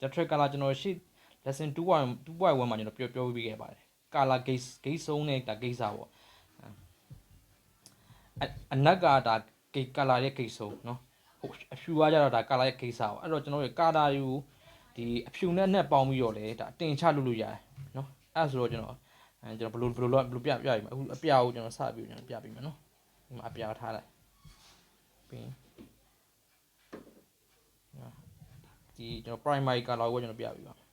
Jeffrey color ကျွန်တော်ရှေ့ lesson 2.1 2.1မှာကျွန်တော်ပြောပြောပြခဲ့ပါတယ် color gate gate ဆုံးတဲ့ဒါ gate စာပေါ့အအနက်ကဒါ gate color ရဲ့ gate ဆုံးเนาะဟိုအဖြူကကြတော့ဒါ color ရဲ့ gate စာပေါ့အဲ့တော့ကျွန်တော်တို့ color တွေကိုဒီအဖြူနဲ့နဲ့ပေါင်းပြီးတော့လေဒါအတင်ချလုပ်လို့ရတယ်เนาะအဲ့ဒါဆိုတော့ကျွန်တော်အဲကျွန်တော်ဘယ်လိုဘယ်လိုလုပ်ဘယ်လိုပြပြပြီမအခုအပြာကိုကျွန်တော်စပြီးကျွန်တော်ပြပြီးမယ်เนาะဒီမှာအပြာထားလိုက်ပြီး ဒီကျွန်တော် primary color ကိုကျွန်တော်ပြပေးပါမယ်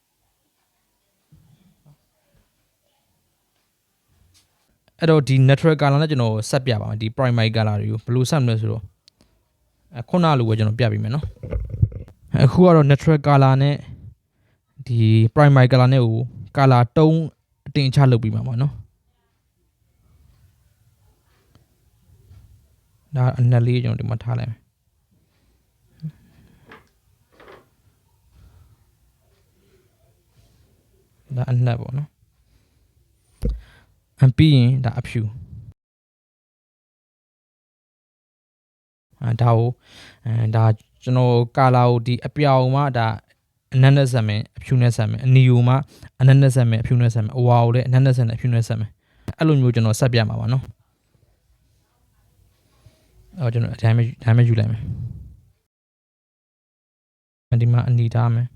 အဲ့တော့ဒီ natural color နဲ့ကျွန်တော်ဆက်ပြပါမယ်ဒီ primary color တွေကိုဘယ်လိုဆက်မလဲဆိုတော့ခုနလိုပဲကျွန်တော်ပြပေးမယ်နော်အခုကတော့ natural color နဲ့ဒီ primary color နဲ့ကို color တုံးအတင်ချလုပ်ပြီးမှာပေါ့နော်ဒါအနက်လေးကျွန်တော်ဒီမှာထားလိုက်မယ် ဒါအနက်ပေါ့နော်အပြီးရင်ဒါအဖြူအဲဒါကိုအဲဒါကျွန်တော်ကာလာကိုဒီအပြောင်မှဒါအနက်နဲ့ဆက်မယ်အဖြူနဲ့ဆက်မယ်အနီကိုမှအနက်နဲ့ဆက်မယ်အဖြူနဲ့ဆက်မယ်အဝါကိုလည်းအနက်နဲ့ဆက်မယ်အဖြူနဲ့ဆက်မယ်အဲ့လိုမျိုးကျွန်တော်ဆက်ပြမှာပါနော်အော်ကျွန်တော်အတိုင်းပဲအတိုင်းပဲယူလိုက်မယ်ဒီမှာအနီထားမယ်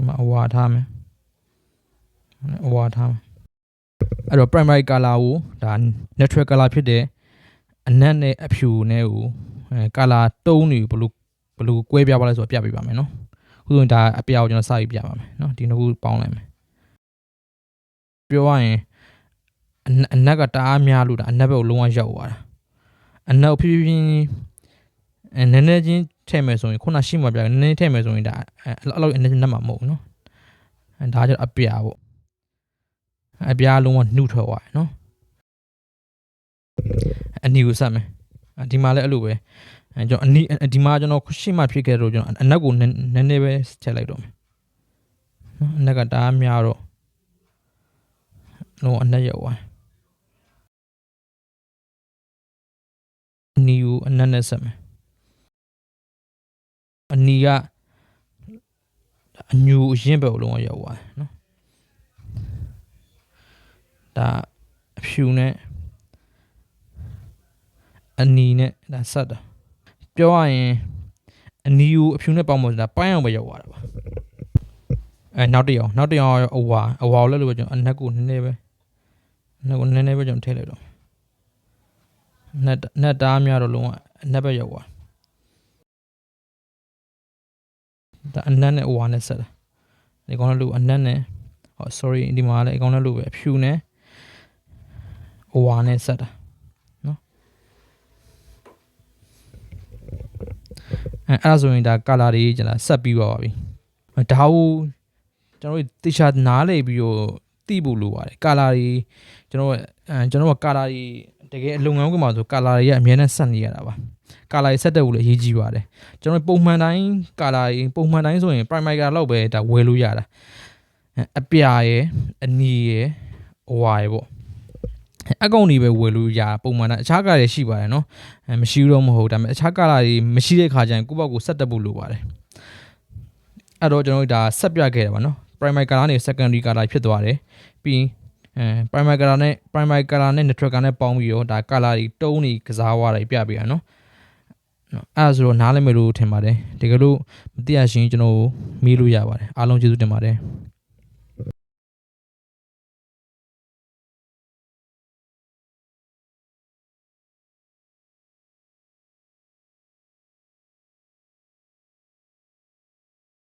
ဒီမှာအဝါထားမယ်အဝါထားမယ်အဲ့တော့ primary color ကိုဒါ natural color ဖြစ်တဲ့အနက်နဲ့အဖြူနဲ့ကိုအဲ color တုံးတွေဘလို့ဘလို့ကွဲပြားပါလဲဆိုတော့ပြပေးပါမယ်နော်ခုဆိုရင်ဒါအပြာကိုကျွန်တော်စပြီးပြပါမယ်နော်ဒီနှစ်ခုပေါင်းလိုက်မယ်ပြောရရင်အနက်အနက်ကတအားများလို့ဒါအနက်ဘက်ကိုလုံးဝရောက်သွားတာအနက်ကိုဖြည်းဖြည်းချင်းအဲနည်းနည်းချင်း ထည့်မယ်ဆိုရင်ခုနရှိမှပြနည်းနည်းထည့်မယ်ဆိုရင်ဒါအဲအဲ့လောက်အနက်နက်မှာမဟုတ်ဘူးနော်အဲဒါကျတော့အပြာပေါ့အပြာလုံးဝနှုတ်ထွက်သွားတယ်နော်အနီကိုဆက်မယ်အဲဒီမှာလည်းအဲ့လိုပဲအဲကျွန်တော်အနီဒီမှာကျွန်တော်ရှိမှဖြစ်ခဲ့တော့ကျွန်တော်အနက်ကိုနည်းနည်းနည်းပဲထည့်လိုက်တော့မယ်နော်အနက်ကတအားများတော့လုံးဝအနက်ရောက်သွားအနီကိုအနက်နဲ့ဆက်မယ် အနီကအညူအရင်ဘက်ကိုလုံးဝရောက်သွားတယ်နော်ဒါအဖြူနဲ့အနီနဲ့ဒါဆက်တာပြောရရင်အနီကိုအဖြူနဲ့ပေါင်းဖို့ဒါပိုင်းအောင်ပဲရောက်သွားတာပါအဲနောက်တစ်ယောက်နောက်တစ်ယောက်အဝါအဝါကိုလည်းလို့ပဲကျွန်တော်အနက်ကိုနည်းနည်းပဲအနက်ကိုနည်းနည်းပဲကျွန်တော်ထည့်လိုက်တော့နက်နက်တားများတော့လုံးဝအနက်ပဲရောက်သွား ဒါအနက်နဲ့အဝါနဲ့ဆက်တာဒီကောင်လည်းလို့အနက်နဲ့ဟော sorry ဒီမှာလည်းအကောင်လည်းလို့ပဲအဖြူနဲ့အဝါနဲ့ဆက်တာနော်အဲအဲ့ဒါဆိုရင်ဒါ color တွေကျွန်တော်ဆက်ပြီးပါပါပြီဒါကိုကျွန်တော်တို့တေချာနားလေပြီးတော့တိဖို့လိုပါတယ် color တွေကျွန်တော်အဲကျွန်တော်က color တွေတကယ်အလုပ်ငန်းကမှာဆို color တွေကအများနဲ့ဆက်နေရတာပါ color တွေဆက်တဲ့ဖို့လည်းအရေးကြီးပါတယ်ကျွန်တော်ပုံမှန်တိုင်း color တွေပုံမှန်တိုင်းဆိုရင် primary color လောက်ပဲဒါဝယ်လို့ရတာအပြာရယ်အနီရယ်အဝါရယ်ပေါ့အကောင့်တွေပဲဝယ်လို့ရပုံမှန်တိုင်းအခြား color တွေရှိပါတယ်နော်အဲမရှိတော့မဟုတ်ဒါပေမဲ့အခြား color တွေမရှိတဲ့ခါကျရင်ကိုယ့်ဘက်ကိုဆက်တက်ဖို့လိုပါတယ်အဲ့တော့ကျွန်တော်တို့ဒါဆက်ပြခဲ့တယ်ပါနော် primary color နဲ့ secondary color ဖြစ်သွားတယ်ပြီးရင်အဲ primary color နဲ့ primary color နဲ့ neutral color နဲ့ပေါင်းပြီးတော့ဒါ color တွေတုံးတွေကစားသွားတယ်ပြပေးရနော်နော် အဲ့ဒါဆိုတော့နားလည်မယ်လို့ထင်ပါတယ်တကယ်လို့မသိရရှင်ကျွန်တော်မေးလို့ရပါတယ်အားလုံးကျေးဇူးတင်ပါတယ်